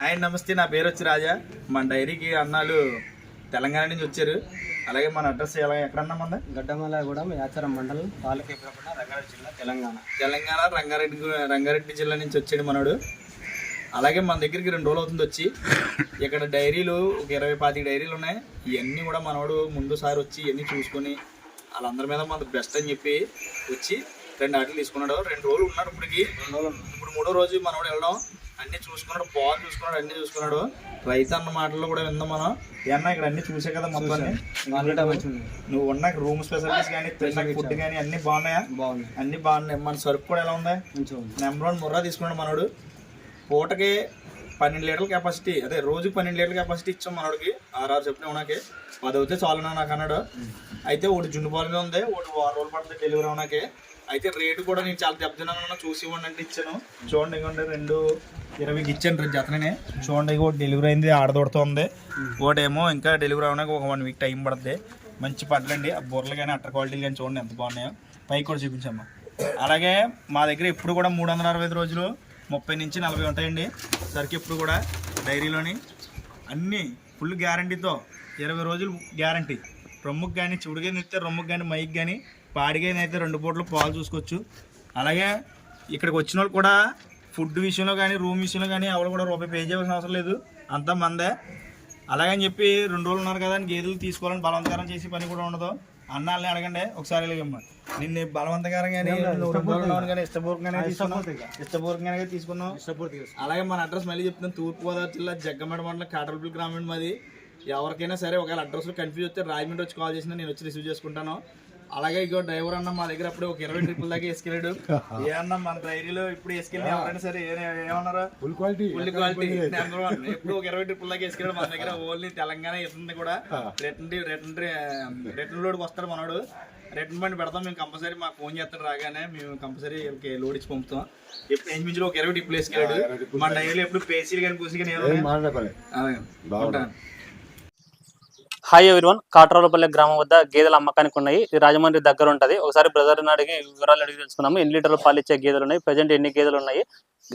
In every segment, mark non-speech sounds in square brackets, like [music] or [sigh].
Hi నమస్తే. నా పేరు వచ్చి రాజా. మన డైరీకి అన్నాలు తెలంగాణ నుంచి వచ్చారు. అలాగే మన అడ్రస్ ఎలా ఎక్కడన్నా మన గడ్డమలగూడెం యాచారం మండలం తాలూకేపడ రంగారెడ్డి జిల్లా తెలంగాణ. తెలంగాణ రంగారెడ్డి రంగారెడ్డి జిల్లా నుంచి వచ్చాడు మనోడు. అలాగే మన దగ్గరికి రెండు రోజులు అవుతుంది వచ్చి. ఇక్కడ డైరీలు ఒక ఇరవై పాతిక డైరీలు ఉన్నాయి. ఇవన్నీ కూడా మనోడు ముందు సారి వచ్చి ఇవన్నీ చూసుకొని వాళ్ళందరి మీద మన బెస్ట్ అని చెప్పి వచ్చి రెండు ఆటలు తీసుకున్నాడు. రెండు రోజులు ఉన్నాడు ఇప్పటికి. ఇప్పుడు మూడో రోజు మనోడు వెళ్ళడం. అన్ని చూసుకున్నాడు బాల్ చూసుకున్నాడు అన్ని చూసుకున్నాడు. రైతు అన్న మాటల్లో కూడా విందాం మనం. ఏమన్నా ఇక్కడ అన్ని చూసే కదా మొత్తం నువ్వు ఉన్న రూమ్ స్పెషాలిటీస్ కానీ తిన్న ఫుడ్ కానీ అన్ని బాగున్నాయా? బాగుంది అన్ని బాగున్నాయి. మన సరుకు కూడా ఎలా ఉంది? నెంబర్ వన్ ముర్రా తీసుకున్నాడు మనోడు. పూటకి పన్నెండు లీటర్ల కెపాసిటీ అదే రోజుకి పన్నెండు లీటర్ల కెపాసిటీ ఇచ్చాం మనోడికి. ఆరు చెప్పిన నాకు పది అవుతే చాలు నాకు అన్నాడు. అయితే ఒకటి జున్ను పాలు మీద ఉంది ఒకటి వారం రోజులు పడుతుంది డెలివరీ అవనాకే. అయితే రేటు కూడా నేను చాలా దెబ్బతిన్నాను చూసి ఇవ్వండి అంటే ఇచ్చాను. చూడండి ఇవ్వండి రెండు ఇరవైకి ఇచ్చాను రెండు జతనే చూడండి ఒకటి డెలివరీ అయింది ఆడదొడుతుంది ఒకటి ఏమో ఇంకా డెలివరీ అవడానికి ఒక వన్ వీక్ టైం పడుతుంది మంచి పడలండి. ఆ బుర్రలు కానీ అట్ట క్వాలిటీలు కానీ చూడండి ఎంత బాగున్నాయో. పైకి కూడా చూపించమ్మా. అలాగే మా దగ్గర ఎప్పుడు కూడా మూడు వందల అరవై ఐదు రోజులు ముప్పై నుంచి నలభై ఉంటాయండి. సరికి ఎప్పుడు కూడా డైరీలోని అన్నీ ఫుల్ గ్యారంటీతో ఇరవై రోజులు గ్యారంటీ రొమ్ముకు కానీ చుడిగా ఇస్తే రొమ్ముకు కానీ మైక్ కానీ పాడిగా అయితే రెండు పూటలు పాలు చూసుకోవచ్చు. అలాగే ఇక్కడికి వచ్చిన వాళ్ళు కూడా ఫుడ్ విషయంలో కానీ రూమ్ విషయంలో కానీ ఎవరు కూడా రూపాయి పే చేయాల్సిన అవసరం లేదు. అంతా మందే. అలాగని చెప్పి రెండు రోజులు ఉన్నారు కదా అని గేదెలు తీసుకోవాలని బలవంతకరం చేసి పని కూడా ఉండదు. అన్నాళ్ళని అడగండి ఒకసారి నిన్ను బలవంతకరం కానీ ఇష్టపూర్వకంగానే ఇష్టపూర్తిగా అలాగే మన అడ్రస్ మళ్ళీ చెప్తున్నాను తూర్పుగోదావరి జిల్లా జగ్గమేడ మండలం కాటరపల్లి గ్రామం మాది. ఎవరికైనా సరే ఒకవేళ అడ్రస్లో కన్ఫ్యూజ్ వస్తే రాజమండ్రి వచ్చి కాల్ చేసినా నేను వచ్చి రిసీవ్ చేసుకుంటాను. అలాగే ఇగో డ్రైవర్ అన్న మా దగ్గర అప్పుడే ఒక ఇరవై ట్రిపుల్ దాకా వేసుకెళ్ళాడు. [laughs] ఏ అన్న మన డైరీలో ఇప్పుడు వేసుకెళ్ళి ఎవరైనా సరే ఏమన్నారా? Full quality full quality number one ఎప్పుడు ఒక ఇరవై ట్రిపుల్ దాకా వేసుకెళ్ళాడు మన దగ్గర ఓన్లీ తెలంగాణ ఇస్తుంది కూడా. రిటర్న్ రిటర్న్ రిటర్న్ లోడ్కి వస్తాడు మనోడు. రిటర్న్ బండి పెడతాం మేము కంపల్సరీ మాకు ఫోన్ చేస్తాడు రాగానే మేము కంపల్సరీ లోడ్ ఇచ్చి పంపుతాం. ఎప్పుడు ఎంచుమించులో ఒక ఇరవై టిప్పులు వేసుకెళ్ళాడు. మన డైరీలో ఎప్పుడు పేసీలు కానీ పూసి కానీ. ఉంటాను. హాయ్ ఎవరివన్ కాట్రాలపల్లె గ్రామం వద్ద గేదెల అమ్మకానికి ఉన్నాయి. ఇది రాజమండ్రి దగ్గర ఉంటది. ఒకసారి బ్రదర్ అడిగి వివరాలు అడిగి తెలుసుకున్నాము ఎన్ని లీటర్లు పాలు ఇచ్చే గేదెలు ఉన్నాయి? ప్రజెంట్ ఎన్ని గేదెలు ఉన్నాయి?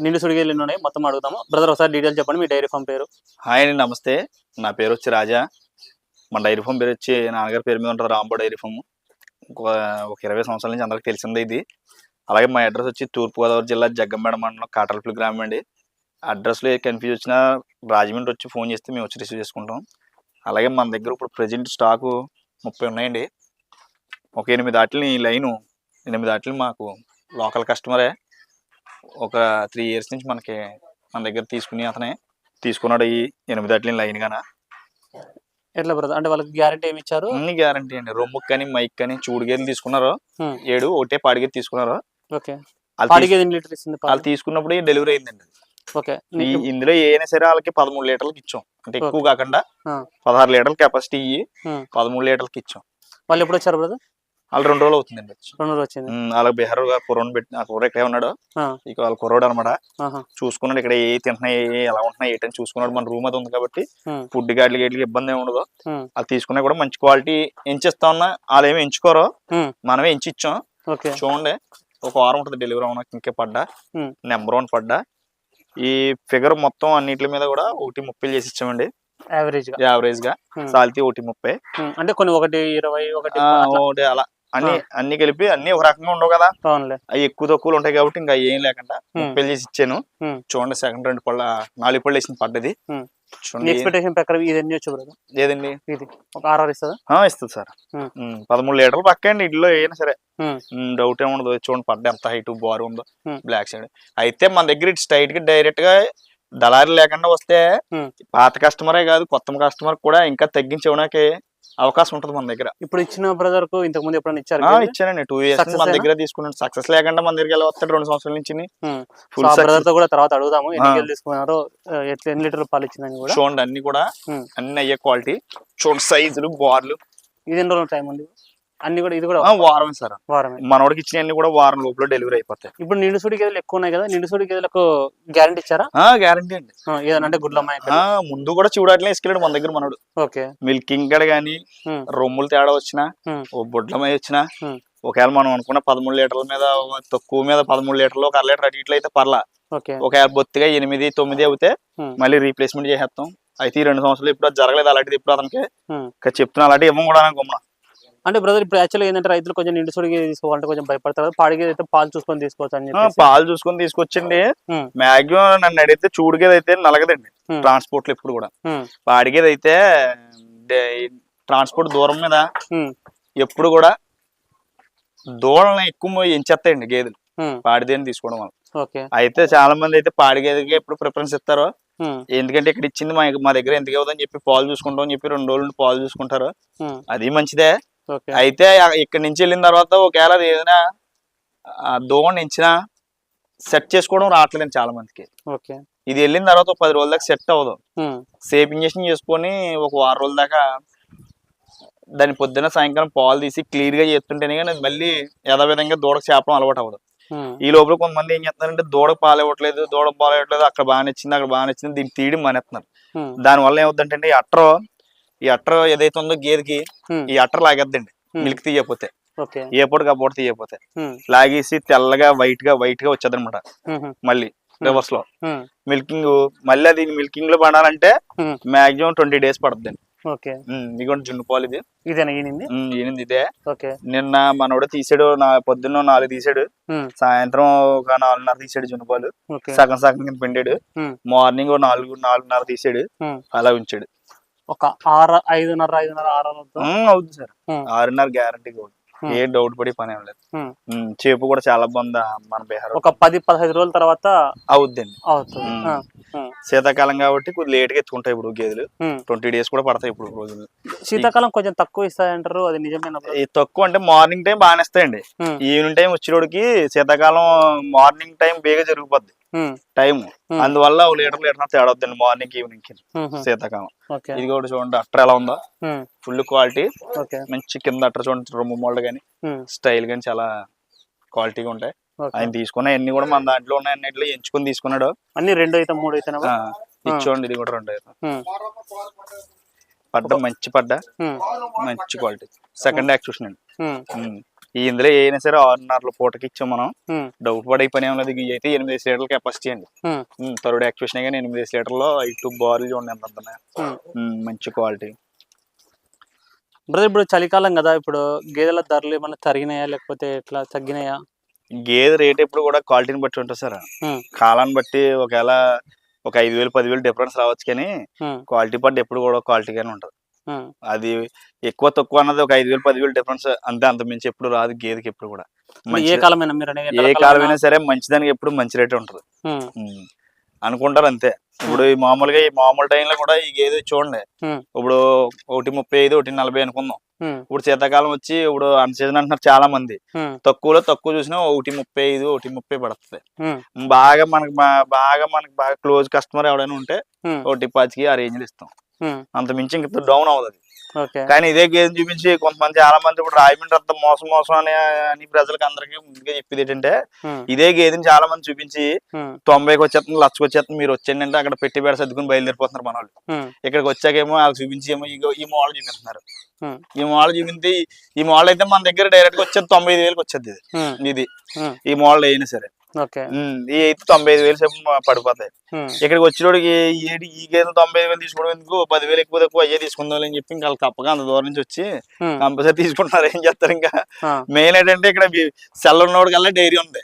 నిండు సుడి గేదెలు ఎన్ని ఉన్నాయి? మొత్తం అడుగుతాము బ్రదర్ ఒకసారి డీటెయిల్స్ చెప్పండి. మీ డైరీ ఫామ్ పేరు. హాయ్ అండి. నమస్తే. నా పేరు వచ్చి రాజా. మన డైరీ ఫామ్ పేరు వచ్చి నాన్నగారి పేరు మీద ఉంటుంది. రాంబో డైరీ ఫామ్ ఒక ఇరవై సంవత్సరాల నుంచి అందరికి తెలిసిందే ఇది. అలాగే మా అడ్రస్ వచ్చి తూర్పుగోదావరి జిల్లా జగ్గంబేడ మండలం కాటరపల్లి గ్రామం అండి. అడ్రస్లో ఏ కన్ఫ్యూజ్ వచ్చినా రాజమండ్రి వచ్చి ఫోన్ చేస్తే మేము వచ్చి రిసీవ్ చేసుకుంటాం. అలాగే మన దగ్గర ఇప్పుడు ప్రజెంట్ స్టాకు ముప్పై ఉన్నాయండి. ఒక ఎనిమిది ఆటలని ఈ లైను ఎనిమిది ఆటలు మాకు లోకల్ కస్టమరే. ఒక త్రీ ఇయర్స్ నుంచి మనకి మన దగ్గర తీసుకుని అతనే తీసుకున్నాడు ఈ ఎనిమిది ఆటలని లైన్ గాన. ఎట్లా బ్రదర్? అంటే వాళ్ళకి గ్యారెంటీ ఏమి ఇచ్చారు? అన్ని గ్యారంటీ అండి. రొమ్ముకి కానీ మైక్ కానీ చూడు గేదెలు తీసుకున్నారు. ఏడు ఒకటే పాడి గేదె తీసుకున్నారు. ఓకే? వాళ్ళు తీసుకున్నప్పుడు డెలివరీ అయిందండి. ఓకే. ఇందులో ఏదైనా సరే వాళ్ళకి పదమూడు లీటర్లకి ఇచ్చాం. అంటే ఎక్కువ కాకుండా. పదహారు లీటర్ల కెపాసిటీ ఇయ్యి Hmm. పదమూడు లీటర్లకి ఇచ్చాం. వాళ్ళు ఎప్పుడు వచ్చారు బ్రదర్ వాళ్ళు రెండు రోజులు అవుతుందండి రెండు రోజులు వచ్చింది. వాళ్ళకి బీహార్ కుర్రోని పెట్టి ఆ కుర్ర ఇక్కడే ఉన్నాడు? ఇక వాళ్ళ కుర్రోడు అనమాట. చూసుకున్నాడు ఇక్కడ ఏ తింటున్నాయి ఏ ఎలా ఉంటున్నాయి ఏంటని చూసుకున్నాడు. మన రూమ్ అది ఉంది కాబట్టి. ఫుడ్ గాడ్లకి గేట్లకి ఇబ్బంది ఉండదు. అది తీసుకున్నా కూడా మంచి క్వాలిటీ ఎంచిస్తా ఉన్నా వాళ్ళు ఏమి ఎంచుకోరు. మనమే ఎంచి ఇచ్చాం ఓకే. చూడండి ఒక వారం ఉంటుంది డెలివరీ అవడానికి ఇంకే పడ్డా. నెంబర్ వన్ పడ్డా. ఈ ఫిగర్ మొత్తం అన్నిటి మీద కూడా ఒకటి ముప్పై చేసి ఇచ్చామండి యావరేజ్గా. యావరేజ్గా. Hmm. సాల్తీ ఒకటి ముప్పై. ఉమ్, అంటే కొన్ని ఒకటి ఇరవై ఒకటి. ఒకటి అలా. అన్ని అన్ని కలిపి అన్ని ఒక రకంగా ఉండవు కదా? అవి ఎక్కువ తక్కువలు ఉంటాయి కాబట్టి ఇంకా ఏం లేకుండా Hmm. ముప్పై చేసి ఇచ్చాను. Hmm. చూడండి సెకండ్ రెండు పళ్ళ నాలుగు పళ్ళు వేసింది పడ్డది. Hmm. ఎక్స్పెక్టేషన్ ప్రకారం ఇది ఎన్ని వచ్చు బ్రదర్ ఏదండి? ఇది. ఒక ఆర్ఆర్ ఇస్తుందా? ఇస్తుంది సార్. పదమూడు లీటర్లు పక్క అండి ఇంట్లో ఏమైనా సరే. డౌట్ ఏమి ఉండదు. చూడండి పడ్డ ఎంత హైట్ బారు ఉందో. బ్లాక్ సైడ్ అయితే మన దగ్గర స్ట్రైట్గా డైరెక్ట్గా దళారి లేకుండా వస్తే. పాత కస్టమరే కాదు కొత్త కస్టమర్ కూడా ఇంకా తగ్గించి ఇవ్వడానికి అవకాశం ఉంటుంది మన దగ్గర. ఇప్పుడు ఇచ్చిన బ్రదర్కు ఇంతకు ముందు ఎప్పుడైనా ఇచ్చారు ఇచ్చానండి. టూ ఇయర్స్ మన? దగ్గర తీసుకున్నాను సక్సెస్ లేకుండా మన దగ్గర వస్తాడు రెండు సంవత్సరాల నుంచి. ఫుల్ బ్రదర్తో కూడా తర్వాత అడుగుదాము. ఎన్ని తీసుకున్నారో ఆ, ఎట్లా ఎన్ని లీటర్లు పాలు ఇచ్చిందని కూడా. చూడండి అన్ని కూడా Hmm. అన్ని అయ్యే క్వాలిటీ చూడండి సైజులు బార్లు ఇది ఎన్ని రోజులు టైం ఉంది అన్ని కూడా ఇది కూడా వారమే సార్. వారమే. మనోడికి ఇచ్చిన అన్ని కూడా వారం లోపల డెలివరీ అయిపోతాయి. ఇప్పుడు నిండు సుడి గేదెలు ఎక్కువ ఉన్నాయి కదా నిండు సుడి గేదెలకు గ్యారంటీ ఇచ్చారా? గ్యారంటీ అండి. ఆ, ఏదైనా అంటే గుడ్లమ్మాయి ముందు కూడా చూడట్లే వేసుకెళ్ళాడు మన దగ్గర మనోడు. ఓకే. మిల్కింగ్ గడ గానీ. రొమ్ములు తేడా వచ్చినా Hmm. ఓ బొడ్లమై వచ్చినా. ఒకవేళ మనం అనుకున్న పదమూడు లీటర్ల మీద తక్కువ మీద పదమూడు లీటర్లు ఒక అర లీటర్ అటు ఇట్లా అయితే పర్లా. ఒకవేళ బొత్తిగా ఎనిమిది తొమ్మిది అవుతే. మళ్ళీ రీప్లేస్మెంట్ చేసేస్తాం. అయితే ఈ రెండు సంవత్సరాలు ఇప్పుడు జరగలేదు అలాంటిది ఇప్పుడు అతనికి చెప్తున్నా అలాంటి ఇవ్వం కూడా గుమ్మన. అంటే బ్రదర్ ఇప్పుడు యాక్చువల్గా ఏంటంటే రైతులు కొంచెం నిండు సుడిగి తీసుకోవాలంటే కొంచెం భయపడతారు. పాడికి అయితే పాలు చూసుకొని తీసుకోవచ్చు అని పాలు చూసుకొని తీసుకొచ్చండి Hmm. మాక్సిమం నన్ను అడిగితే చూడుగేది అయితే నలగదండి. ట్రాన్స్పోర్ట్లో ఎప్పుడు కూడా. పాడిగేది అయితే ట్రాన్స్పోర్ట్ దూరం మీద ఎప్పుడు కూడా దూడలను ఎక్కువ ఎంచేస్తాయండి గేదెలు. పాడిదేని తీసుకోవడం వల్ల. అయితే చాలా మంది అయితే పాడి గేదెకి ఎప్పుడు ప్రిఫరెన్స్ ఇస్తారో. ఎందుకంటే ఇక్కడ ఇచ్చింది మా మా దగ్గర ఎందుకు ఇవ్వదని చెప్పి పాలు చూసుకుంటాం అని చెప్పి రెండు రోజుల పాలు చూసుకుంటారు. అది మంచిదే. అయితే ఇక్కడి నుంచి వెళ్ళిన తర్వాత ఒకవేళ అది ఏదైనా ఆ దూడని ఇచ్చినా సెట్ చేసుకోవడం రావట్లేదండి చాలా మందికి ఓకే. ఇది వెళ్ళిన తర్వాత ఒక పది రోజుల దాకా సెట్ అవ్వదు. సేఫ్ ఇంజక్షన్ చేసుకొని ఒక వారం రోజుల దాకా దాని పొద్దున్న సాయంకాలం పాలు తీసి క్లియర్గా చేస్తుంటేనే కానీ అది మళ్ళీ యథావిధంగా దూడకు చేపడం అలవాటు అవ్వదు. ఈ లోపల కొంతమంది ఏం చేస్తున్నారంటే దూడకు పాలు ఇవ్వట్లేదు దూడకు పాలు ఇవ్వట్లేదు అక్కడ బాగా నచ్చింది అక్కడ బాగా నచ్చింది దీన్ని తీయడం మానేస్తున్నారు. ఉమ్, దాని వల్ల ఏమవుతుందంటే అట్ర ఈ అట్ర ఏదైతే ఉందో గేదెకి ఈ అట్ర లాగేద్దండి. మిల్క్ తీయకపోతే. ఏ పూట కబ్బోట తీయకపోతే. లాగేసి తెల్లగా వైట్గా వైట్గా వచ్చేది అనమాట మళ్ళీ రివర్స్లో మిల్కింగ్ మళ్ళీ అది మిల్కింగ్లో పడాలంటే మాక్సిమం ట్వంటీ డేస్ పడుతుంది ఇదిగోండి జున్ను పాలు ఇది. ఇదేనా ఈనింది? ఉమ్, ఈనింది ఇదే. నిన్న మనోడు తీసాడు నా పొద్దున్న నాలుగు తీసాడు. సాయంత్రం ఒక నాలుగున్నర తీసాడు జున్ను పాలు. సగం సగం కింద పిండాడు. మార్నింగ్ నాలుగు నాలుగున్నర తీసాడు. అలా ఉంచాడు. ఒక ఆరు ఐదున్నర ఐదున్నర ఆరు అవుతుంది సార్. ఆరున్నర గ్యారంటీ Hmm. ఏ డౌట్ పడి పని ఏం లేదు. చేపు కూడా చాలా బాగుంది మన బీహార్ ఒక పది పదహైదు రోజుల తర్వాత అవుద్దండి. అవుతుంది. శీతాకాలం కాబట్టి కొద్దిగా లేట్గా ఎత్తుకుంటాయి ఇప్పుడు గేదెలు. ట్వంటీ డేస్ కూడా పడతాయి ఇప్పుడు రోజులు. శీతాకాలం కొంచెం తక్కువ ఇస్తాయంటారు అది నిజమేనా తక్కువ అంటే మార్నింగ్ టైం బాగానే ఇస్తాయండి. ఈవినింగ్ టైం వచ్చేటోడికి శీతాకాలం మార్నింగ్ టైం బేగా జరిగిపోద్ది. టైం. అందువల్ల లీటర్ లీటర్ తేడా వద్దండి మార్నింగ్ ఈవినింగ్కి. శీతాకాలం. ఇది కూడా చూడండి అట్టర్ ఎలా ఉందో. ఫుల్ క్వాలిటీ మంచి కింద అట్టర్ చూడండి రొమ్ము మోడల్ ఉమ్, స్టైల్ కానీ చాలా క్వాలిటీగా ఉంటాయి. ఆయన తీసుకున్న అన్ని కూడా మన దాంట్లో ఉన్న అన్నిట్లో ఎంచుకొని తీసుకున్నాడు. అన్ని రెండు అయితే మూడు అయితే ఆ, ఇది కూడా రెండు అయితే. పడ్డ మంచి పడ్డ. మంచి క్వాలిటీ. సెకండ్ యాక్ చూసినండి ఉమ్. ఈ ఇందులో ఏదైనా సరే ఆరున్నరల పూటకి ఇచ్చాం మనం. డౌట్ పడే పని ఏం లేదు ఇవి అయితే ఎనిమిది లీటర్ల కెపాసిటీ అండి. థర్డ్ యాక్ చూసినా కానీ ఎనిమిది లీటర్లో ఐదు బార్లు చూడండి ఎంత మంచి క్వాలిటీ. బ్రదర్ ఇప్పుడు చలికాలం కదా ఇప్పుడు గేదెల ధరలు ఏమన్నా తరిగినాయా లేకపోతే ఎట్లా తగ్గినాయా? గేదె రేట్ ఎప్పుడు కూడా క్వాలిటీని బట్టి ఉంటుంది సార్. కాలాన్ని బట్టి ఒకవేళ ఒక ఐదు వేలు పదివేలు డిఫరెన్స్ రావచ్చు కానీ క్వాలిటీ పట్టు ఎప్పుడు కూడా క్వాలిటీగానే ఉంటుంది. అది ఎక్కువ తక్కువ అన్నది ఒక ఐదు వేలు పదివేలు డిఫరెన్స్ అంతే అంత మించి ఎప్పుడు రాదు గేదెకి ఎప్పుడు కూడా. ఏ కాలమైనా సరే మంచిదానికి ఎప్పుడు మంచి రేటే ఉంటుంది. అనుకుంటారు అంతే. ఇప్పుడు ఈ మామూలుగా ఈ మామూలు టైంలో కూడా ఈ గేదె చూడండి. ఇప్పుడు ఒకటి ముప్పై ఐదు ఒకటి నలభై అనుకుందాం. ఇప్పుడు శీతాకాలం వచ్చి ఇప్పుడు అన్ సీజన్ అంటున్నారు చాలా మంది తక్కువలో తక్కువ చూసినా ఒకటి ముప్పై ఐదు ఒకటి ముప్పై పడుతుంది. బాగా మనకి బాగా మనకి బాగా క్లోజ్ కస్టమర్ ఎవడైనా ఉంటే ఒకటి పాతికి ఆ రేంజ్లు ఇస్తాం. అంత మించి ఇంక డౌన్ అవ్వదు కానీ ఇదే గేదె చూపించి కొంతమంది చాలా మంది ఇప్పుడు రాయమండ్రి అంత మోసం మోసం అని అని ప్రజలకు అందరికీ ముందుగా చెప్పేది ఏంటంటే ఇదే గేదెని చాలా మంది చూపించి తొంభైకి వచ్చేస్తుంది లక్షకు వచ్చేస్తుంది మీరు వచ్చేయండి అంటే అక్కడ పెట్టి బేడ సర్దుకుని బయలుదేరిపోతున్నారు మన వాళ్ళు ఇక్కడికి వచ్చాకేమో వాళ్ళు చూపించి ఏమో ఈ మోడల్ చూపిస్తున్నారు. ఈ మోడల్ చూపించి ఈ మోడల్ అయితే మన దగ్గర డైరెక్ట్గా వచ్చేది తొంభై ఐదు వేలకు వచ్చేది ఇది. ఈ మోడల్ అయినా సరే. ఈ అయితే తొంభై ఐదు వేలు సేపు పడిపోతాయి. ఇక్కడికి వచ్చినోడికి ఏడు ఈ గేదెలు తొంభై ఐదు వేలు తీసుకోవడం ఎందుకు? పదివేలు ఎక్కువ తక్కువ అయ్యే తీసుకుందాం అని చెప్పి ఇంకా వాళ్ళు తప్పగా అంత దూరం నుంచి వచ్చి కంపల్సరీ తీసుకుంటున్నారు. ఏం చేస్తారు ఇంకా? మెయిన్ ఏంటంటే ఇక్కడ సెల్ ఉన్నోడి కల్లా డైరీ ఉంది.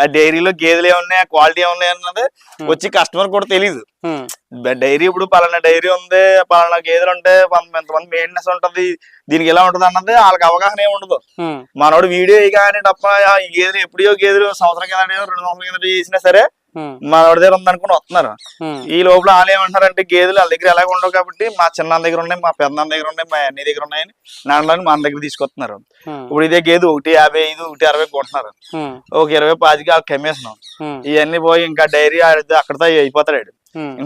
ఆ డైరీలో గేదెలు ఏమున్నాయి క్వాలిటీ ఏమున్నాయి అన్నది. వచ్చి కస్టమర్ కూడా తెలియదు డైరీ ఇప్పుడు పలానా డైరీ ఉంది పలానా గేదెలు ఉంటే ఎంతమంది మెయింటెనెన్స్ ఉంటది దీనికి ఎలా ఉంటది అన్నది వాళ్ళకి అవగాహన ఏమి ఉండదు. మనోడు వీడియో కానీ తప్ప గేదెలు ఎప్పుడో గేదెలు సంవత్సరం కింద రెండు సంవత్సరం కింద చేసినా సరే ఉమ్, మనోడి దగ్గర ఉందనుకుని వస్తున్నారు. ఈ లోపల వాళ్ళు ఏమంటారంటే గేదెలు వాళ్ళ దగ్గర ఎలాగ ఉండవు కాబట్టి మా చిన్న దగ్గర ఉన్నాయి మా పెద్ద దగ్గర ఉన్నాయి మా అన్ని దగ్గర ఉన్నాయని నాన్నని మన దగ్గర తీసుకొస్తున్నారు. ఇప్పుడు ఇదే గేదె ఒకటి యాభై ఐదు ఒకటి అరవై కొంటున్నారు ఒక ఇరవై పాతికి కమ్మేస్తున్నాం. ఉమ్, ఇవన్నీ పోయి ఇంకా డైరీ అక్కడతో అయిపోతాడు.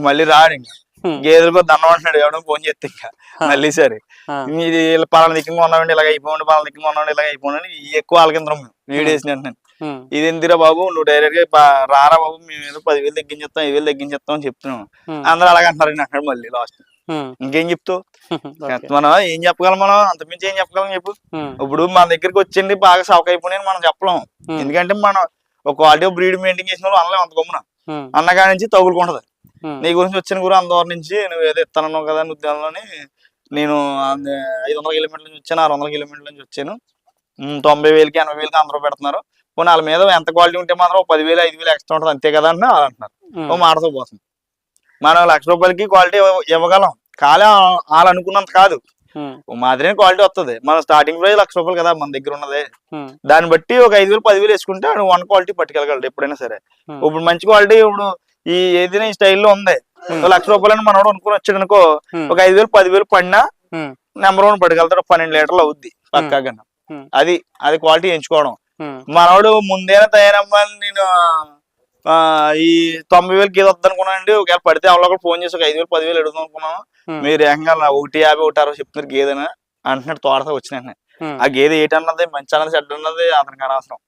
మళ్ళీ రాడు ఇంకా. ఉమ్, గేదెలకు దండం అంటున్నాడు ఎవడో ఫోన్ చేస్తే ఇంకా. మళ్ళీ సరే ఆ, ఇది పలానా దిక్కు ఉన్నామండి ఇలాగ అయిపోండి పలానా దిక్కు ఉన్నామండి ఇలాగ అయిపోండి ఎక్కువ వాళ్ళకిందరం వీడియోస్ అంటున్నాను. ఉమ్, ఇది ఎందుకురా బాబు? నువ్వు డైరెక్ట్గా రారా బాబు? మేము ఏదో పదివేలు తగ్గించేస్తాం ఐదు వేలు తగ్గించేస్తాం అని చెప్తున్నాం. ఉమ్, అందరూ అలాగ అంటున్నారు అంటాడు మళ్ళీ లాస్ట్ ఇంకేం చెప్తావు [laughs] మనం ఏం చెప్పగలం మనం? అంతమించి ఏం చెప్పగలం చెప్పు. ఇప్పుడు మన దగ్గరికి వచ్చింది బాగా సౌక అయిపోయినాయి మనం చెప్పలేం. ఎందుకంటే మనం ఒక క్వాలిటీ బ్రీడ్ మెయింటైన్ చేసిన వాళ్ళు అనలేం అంత గమ్మున. ఉమ్, అన్నగాడి నుంచి తగులుకుంటది నీ గురించి వచ్చిన గురు అందరి నుంచి నువ్వు ఏదో ఇస్తానన్నావు కదా ఉద్యోగంలోని నేను ఐదు వందల కిలోమీటర్ల నుంచి వచ్చాను ఆరు వందల కిలోమీటర్ల నుంచి వచ్చాను. తొంభై వేలకి ఎనభై వేలకి అందరూ పెడుతున్నారు. పోనీ వాళ్ళ మీద ఎంత క్వాలిటీ ఉంటే మాత్రం ఓ పదివేలు ఐదు వేలు ఎక్స్ట్రా ఉంటుంది. అంతే కదా అని వాళ్ళు అంటున్నారు ఓ మాటతో పోతుంది. మనం లక్ష రూపాయలకి క్వాలిటీ ఇవ్వగలం. కానీ వాళ్ళు అనుకున్నంత కాదు. మాదిరినే క్వాలిటీ వస్తుంది. మన స్టార్టింగ్ ప్రైస్ లక్ష రూపాయలు కదా మన దగ్గర ఉన్నది. దాన్ని బట్టి ఒక ఐదు వేలు పదివేలు వేసుకుంటే వన్ క్వాలిటీ పట్టుకెళ్ళగలడు ఎప్పుడైనా సరే. ఇప్పుడు మంచి క్వాలిటీ ఇప్పుడు ఈ ఏదైనా ఈ స్టైల్లో ఉంది. లక్ష రూపాయలని మనోడు అనుకుని వచ్చాడు అనుకో. ఒక ఐదు వేలు పదివేలు పడినా నెంబర్ వన్ పట్టుకెళ్తాడు. పన్నెండు లీటర్లు అవుద్ది పక్కాగా. అది అది క్వాలిటీ ఎంచుకోవడం. మనోడు ముందేనా తయారవ్వాలి నేను ఈ తొంభై వేలు గీత వద్దు అనుకున్నానండి ఒకవేళ పడితే ఎవరో ఒకరు ఫోన్ చేసి ఒక ఐదు వేలు పదివేలు అడుగుదాం అనుకున్నాను. మీరు ఏకంగా ఒకటి యాభై ఒకటి అరవై చెప్తున్నారు గేదెనా. అంటున్నాడు తోడతా వచ్చిన ఆ గేదె ఏంటన్నది మంచి అన్నది చెడ్డ అన్నది అతనికి అనవసరం.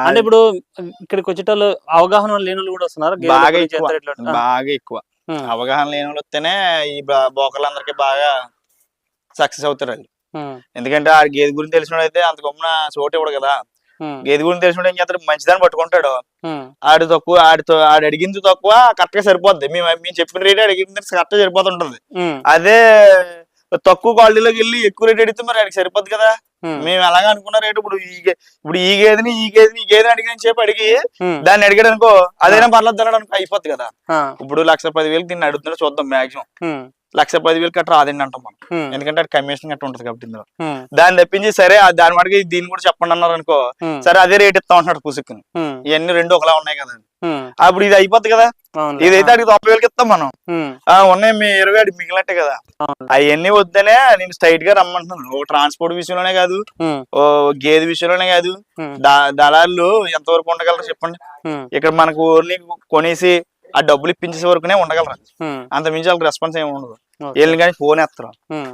అంటే ఇప్పుడు ఇక్కడికి వచ్చేటోళ్ళు అవగాహన లేని వాళ్ళు కూడా వస్తున్నారు బాగా ఎక్కువ. బాగా ఎక్కువ. అవగాహన లేని వాళ్ళు వస్తేనే ఈ బ- బోకర్లందరికీ బాగా సక్సెస్ అవుతారు ఉమ్, ఎందుకంటే ఆ గేదె గురించి తెలిసిన అయితే అంత గమ్మున చోటు ఇవ్వడు కదా. గేదె గురించి తెలిసిన ఏం చేస్తాడు? మంచిదాన్ని పట్టుకుంటాడు. ఆడు తక్కువ ఆడితో ఆడు అడిగింది తక్కువ కరెక్ట్గా సరిపోద్ది. మేము మేము చెప్పిన రేట్ అడిగింది కరెక్ట్గా సరిపోతుంటది అదే తక్కువ క్వాలిటీలోకి వెళ్ళి ఎక్కువ రేట్ అడిగితే మరి ఆడికి సరిపోద్ది కదా. మేము అలాగా అనుకున్న రేటు ఇప్పుడు ఈ ఇప్పుడు ఈ గేదెని ఈ గేదెని ఈ గేదెని అడిగిన చెప్పి అడిగి దాన్ని అడిగాడు అనుకో అదైనా పర్లేదు అనుకో అయిపోద్ది కదా. ఇప్పుడు లక్ష పదివేలు దీన్ని అడుగుతున్నాడు చూద్దాం మాక్సిమం. లక్ష పదివేలు కట్ట రాదండి అంటాం మనం. ఎందుకంటే అది కమిషన్ కట్ట ఉంటుంది కాబట్టి ఇందులో. దాన్ని తప్పించి సరే దాని వాడికి దీన్ని కూడా చెప్పండి అన్నారు అనుకో సరే అదే రేట్ ఇస్తాం అంటున్నాడు పుసుక్కుని. ఇవన్నీ రెండు ఒకలా ఉన్నాయి కదా. అప్పుడు ఇది అయిపోద్ది కదా. ఇదైతే అడిగి తొంభై వేలకి ఇస్తాం మనం. ఉన్నాయి మీ ఇరవై అడిగి మిగిలినట్టే కదా. అవును. అవన్నీ వద్దనే నేను స్ట్రైట్గా రమ్మంటున్నాను. ఓ ట్రాన్స్పోర్ట్ విషయంలోనే కాదు. ఓ గేదె విషయంలోనే కాదు. దళాలు ఎంతవరకు ఉండగలరు చెప్పండి. ఇక్కడ మనకు ఓన్లీ కొనేసి ఆ డబ్బులు ఇప్పించేసే వరకునే ఉండగలరు? అంత మించి వాళ్ళకి రెస్పాన్స్ ఏమి ఉండదు. వీళ్ళని కానీ ఫోన్ ఎత్తరు.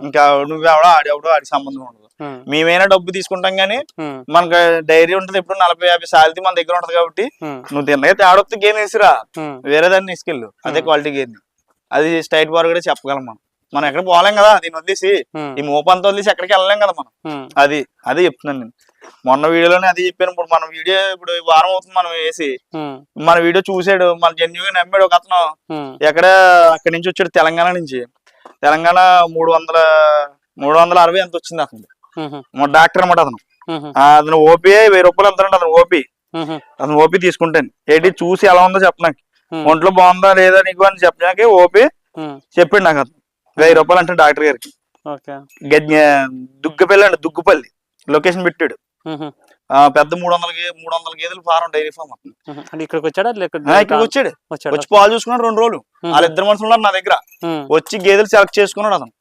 ఇంకా నువ్వెవడో ఆడెవడో ఆడి సంబంధం ఉండదు. మేమైనా డబ్బు తీసుకుంటాం ఉమ్, మనకు డైరీ ఉంటుంది ఎప్పుడు నలభై యాభై సాలరీ మన దగ్గర ఉంటది కాబట్టి నువ్వు తిన్నగా తేడొస్తే గేమ్ వేసిరా? వేరే దాన్ని తీసుకెళ్ళు. అదే. క్వాలిటీ గేమ్ అది స్ట్రైట్ బార్ కూడా చెప్పగలం మనం. మనం ఎక్కడ పోలేం కదా దీన్ని వదిలేసి ఈ మోపంతా వదిలేసి ఎక్కడికి వెళ్ళలేం కదా మనం. అది అదే చెప్తున్నాను నేను. మొన్న వీడియోలోనే అది చెప్పాను ఇప్పుడు మన వీడియో ఇప్పుడు వారం అవుతుంది మనం వేసి. మన వీడియో చూసాడు మన జెన్యున్ నమ్మాడు ఒక అతను. ఎక్కడ అక్కడి నుంచి వచ్చాడు? తెలంగాణ నుంచి. తెలంగాణ మూడు వందల మూడు వందల అరవై ఎంత వచ్చింది అతను డాక్టర్ అనమాట అతను. అతను ఓపీ వెయ్యి రూపాయలు అంటాడు అతను ఓపీ. అతను ఓపీ తీసుకుంటాను. ఏంటి చూసి ఎలా ఉందో చెప్పనాకి ఉమ్, ఒంట్లో బాగుందా లేదా నీకు అని చెప్పడానికి ఓపీ చెప్పాడు నాకు అతను. వెయ్యి రూపాయలు అంటే డాక్టర్ గారికి. దుగ్గపల్లి అండి దుగ్గుపల్లి. లొకేషన్ పెట్టాడు. పెద్ద మూడు వందల మూడు వందల గేదెలు ఫారం డైరీ ఫామ్ ఇక్కడికి వచ్చాడా? ఇక్కడికి వచ్చాడు. వచ్చి పాలు చూసుకున్నాడు రెండు రోజులు. ఉమ్, వాళ్ళిద్దరు మనుషులు ఉన్నారు నా దగ్గర. వచ్చి గేదెలు సెలెక్ట్ చేసుకున్నాడు అతను.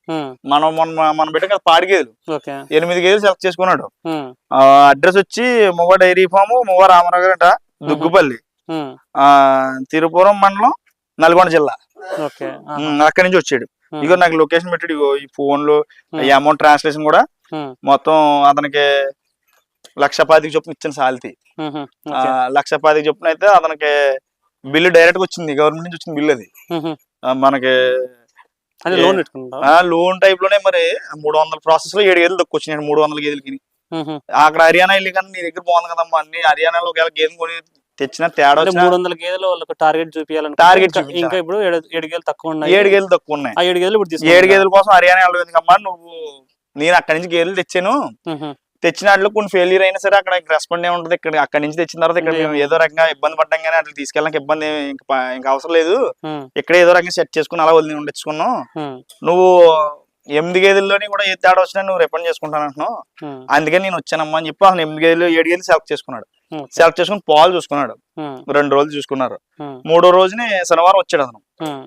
మనం మన మనం పెట్టాం కదా పాడి గేదెలు. ఎనిమిది గేదెలు సెలెక్ట్ చేసుకున్నాడు. అడ్రస్ వచ్చి మొవ్వ డైరీ ఫామ్ మొవ్వ రామనగర్ అంట దుగ్గుపల్లి. తిరుపురం మండలం నల్గొండ జిల్లా. అక్కడి నుంచి వచ్చాడు. ఇగో నాకు లొకేషన్ పెట్టాడు ఇగో ఈ ఫోన్లో ఈ అమౌంట్ ట్రాన్స్లేషన్ కూడా మొత్తం అతనికి లక్ష పాతికి చొప్పున ఇచ్చిన సాల్తీ. లక్ష పాతికి చొప్పున అయితే అతనికి బిల్లు డైరెక్ట్గా వచ్చింది గవర్నమెంట్ నుంచి వచ్చింది బిల్ అది. మనకి లోన్ టైప్లోనే మరి మూడు వందల ప్రాసెస్లో ఏడు గేదెలు తక్కువ వచ్చినాయి మూడు వందల గేదెలకి. అక్కడ హర్యానా వెళ్ళి కానీ నీ దగ్గర బాగుంది కదమ్మా అన్ని హర్యానాలో ఒకవేళ గేదెలు కొని తెచ్చిన తేడా మూడు వందల గేదెలు వాళ్ళకి టార్గెట్ చూపించాలని Target ఇంకా. ఇప్పుడు ఏడు గేదెలు తక్కువ ఉన్నాయి. ఏడు గేదెలు తక్కువ ఉన్నాయి. ఆ ఏడు గేదెలు ఇప్పుడు ఏడు గేదెల కోసం హర్యానా వెళ్ళడం ఎందుకమ్మా? నువ్వు నేను అక్కడి నుంచి గేదెలు తెచ్చాను. తెచ్చిన వాటిలో కొన్ని ఫెయిలియర్ అయినా సరే అక్కడ రెస్పాండ్ ఏ ఉంటుంది ఇక్కడ అక్కడి నుంచి తెచ్చిన తర్వాత ఇక్కడ మేము ఏదో రకంగా ఇబ్బంది పడ్డాం కానీ అట్లా తీసుకెళ్ళడానికి ఇబ్బంది ఇంకా అవసరం లేదు. ఇక్కడ ఏదో రకంగా సెట్ చేసుకుని అలా వదిలి ఉండొచ్చుకున్నాం నువ్వు ఎనిమిది గేదెల్లోని కూడా ఏ తేడా వచ్చినా నువ్వు రిపండ్ చేసుకుంటాను అంటున్నావు అందుకని నేను వచ్చానమ్మా అని చెప్పి అసలు ఎనిమిది గేదెలు ఏడు గేదెలు సెలెక్ట్ చేసుకున్నాడు. సెలెక్ట్ చేసుకుని పాలు చూసుకున్నాడు. రెండు రోజులు చూసుకున్నారు. మూడో రోజుని శనివారం వచ్చాడు అతను.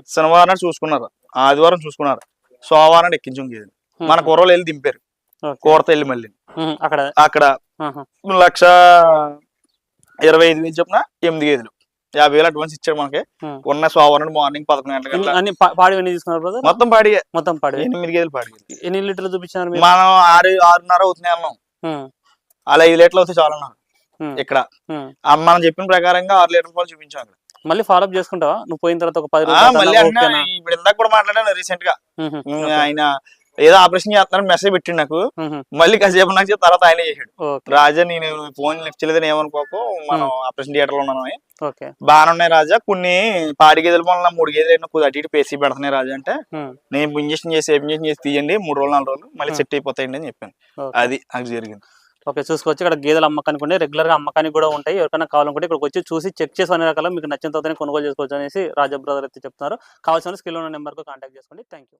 శనివారం నాడు చూసుకున్నారు. ఆదివారం చూసుకున్నారు. సోమవారం నాడు ఎక్కించాం మన కూరలు వెళ్ళి దింపారు. కూరతో వెళ్ళి మళ్ళీ. అక్కడ? అక్కడ ఆహా. లక్ష ఇరవై ఐదు వేలు చొప్పున ఎనిమిది గేదెలు. యాభై వేలు అడ్వాన్స్ ఇచ్చాడు మనకి. Hmm. ఉన్న సోమవారం మార్నింగ్ పదకొండు గంటల పాడి తీసుకున్నారు మొత్తం పాడి. మొత్తం పాడి. ఎనిమిది గేదెలు పాడి. ఎన్ని లీటర్లు చూపించినారు మీరు? మనం ఆరు ఆరున్నర అవుతుంది అన్నాం. అలా ఐదు లీటర్లు అవుతాయి చాలా అన్నాం ఉమ్, ఇక్కడ. మనం చెప్పిన ప్రకారంగా ఆరు లీటర్ పాలు చూపించాం అక్కడ. మళ్ళీ ఫాలో అప్ చేసుకుంటావా? నువ్వు పోయిన తర్వాత ఒక పది మళ్ళీ? ఇప్పుడు ఇందాక కూడా మాట్లాడాను రీసెంట్గా. ఆయన ఏదో ఆపరేషన్ చేస్తున్నారని మెసేజ్ పెట్టిండు నాకు. మళ్ళీ కాసేపు నాకు తర్వాత ఆయన చేశాడు. రాజా నేను ఫోన్ లిఫ్ట్ చేయలేదని ఏమనుకోకు మనం ఆపరేషన్ థియేటర్లో ఉన్నాను బాగానే ఉన్నాయి రాజా. కొన్ని పాడి గేదెల వల్ల మూడు గేదెలు అయినా కొద్దిగా అటు ఇటు పేసి పెడుతున్నాయి రాజా అంటే. నేను ఇంజక్షన్ చేసి ఇంజక్షన్ చేసి తీయండి మూడు రోజులు నాలుగు రోజులు మళ్ళీ సెట్ అయిపోతాయండి అని చెప్పాను. అది నాకు జరిగింది. ఓకే చూసుకోవచ్చు. ఇక్కడ గేదెల అమ్మకానికి ఉండే రెగ్యులర్గా అమ్మకానికి కూడా ఉంటాయి. ఎవరికైనా కావాలనుకుంటే ఇక్కడికి వచ్చి చూసి చెక్ చేసి అనే రకాల మీకు నచ్చిన తర్వాతనే కొనుగోలు చేసుకోవచ్చు అనేసి రాజా బ్రదర్ అయితే చెప్తున్నారు. కావాల్సిన స్కిల్ ఉన్న నెంబర్కు కాంటాక్ట్ చేసుకోండి. Thank you